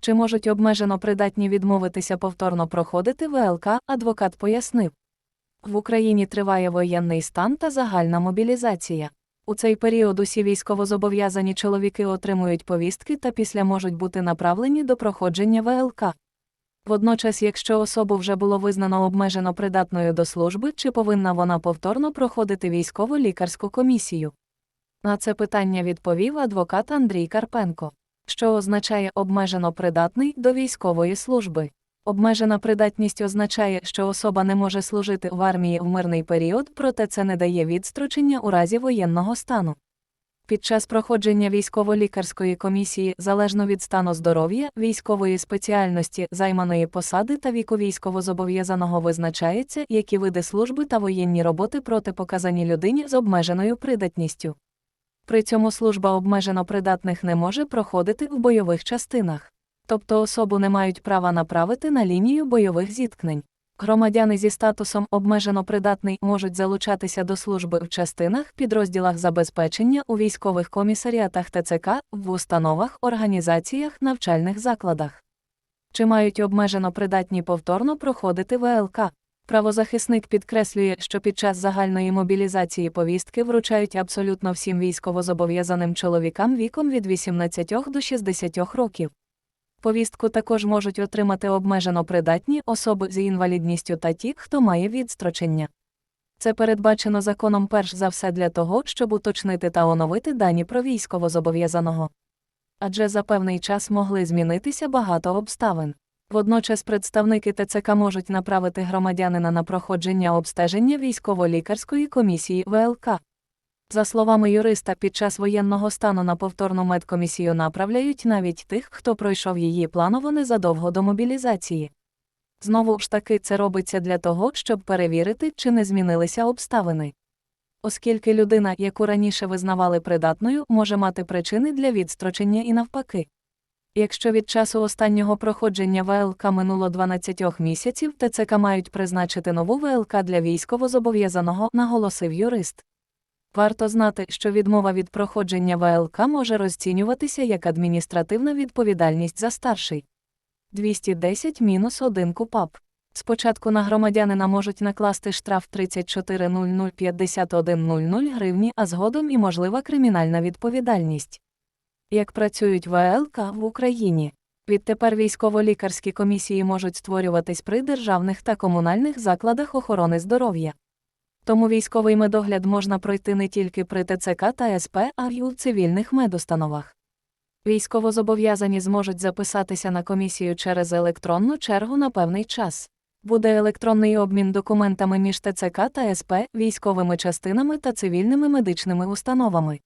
Чи можуть обмежено придатні відмовитися повторно проходити ВЛК, адвокат пояснив. В Україні триває воєнний стан та загальна мобілізація. У цей період усі військовозобов'язані чоловіки отримують повістки та після можуть бути направлені до проходження ВЛК. Водночас, якщо особу вже було визнано обмежено придатною до служби, чи повинна вона повторно проходити військово-лікарську комісію? На це питання відповів адвокат Андрій Карпенко, що означає обмежено придатний до військової служби. Обмежена придатність означає, що особа не може служити в армії в мирний період, проте це не дає відстрочення у разі воєнного стану. Під час проходження військово-лікарської комісії, залежно від стану здоров'я, військової спеціальності, займаної посади та віку військовозобов'язаного визначається, які види служби та воєнні роботи протипоказані людині з обмеженою придатністю. При цьому служба обмежено придатних не може проходити в бойових частинах. Тобто особу не мають права направити на лінію бойових зіткнень. Громадяни зі статусом обмежено придатний можуть залучатися до служби в частинах, підрозділах забезпечення у військових комісаріатах ТЦК, в установах, організаціях, навчальних закладах. Чи мають обмежено придатні повторно проходити ВЛК? Правозахисник підкреслює, що під час загальної мобілізації повістки вручають абсолютно всім військовозобов'язаним чоловікам віком від 18 до 60 років. Повістку також можуть отримати обмежено придатні особи з інвалідністю та ті, хто має відстрочення. Це передбачено законом перш за все для того, щоб уточнити та оновити дані про військовозобов'язаного. Адже за певний час могли змінитися багато обставин. Водночас представники ТЦК можуть направити громадянина на проходження обстеження військово-лікарської комісії ВЛК. За словами юриста, під час воєнного стану на повторну медкомісію направляють навіть тих, хто пройшов її планово незадовго до мобілізації. Знову ж таки, це робиться для того, щоб перевірити, чи не змінилися обставини. Оскільки людина, яку раніше визнавали придатною, може мати причини для відстрочення і навпаки. Якщо від часу останнього проходження ВЛК минуло 12 місяців, ТЦК мають призначити нову ВЛК для військовозобов'язаного, наголосив юрист. Варто знати, що відмова від проходження ВЛК може розцінюватися як адміністративна відповідальність за старший. 210-1 КУПАП. Спочатку на громадянина можуть накласти штраф 34005100 гривні, а згодом і можлива кримінальна відповідальність. Як працюють ВЛК в Україні? Відтепер військово-лікарські комісії можуть створюватись при державних та комунальних закладах охорони здоров'я. Тому військовий медогляд можна пройти не тільки при ТЦК та СП, а й у цивільних медустановах. Військовозобов'язані зможуть записатися на комісію через електронну чергу на певний час. Буде електронний обмін документами між ТЦК та СП, військовими частинами та цивільними медичними установами.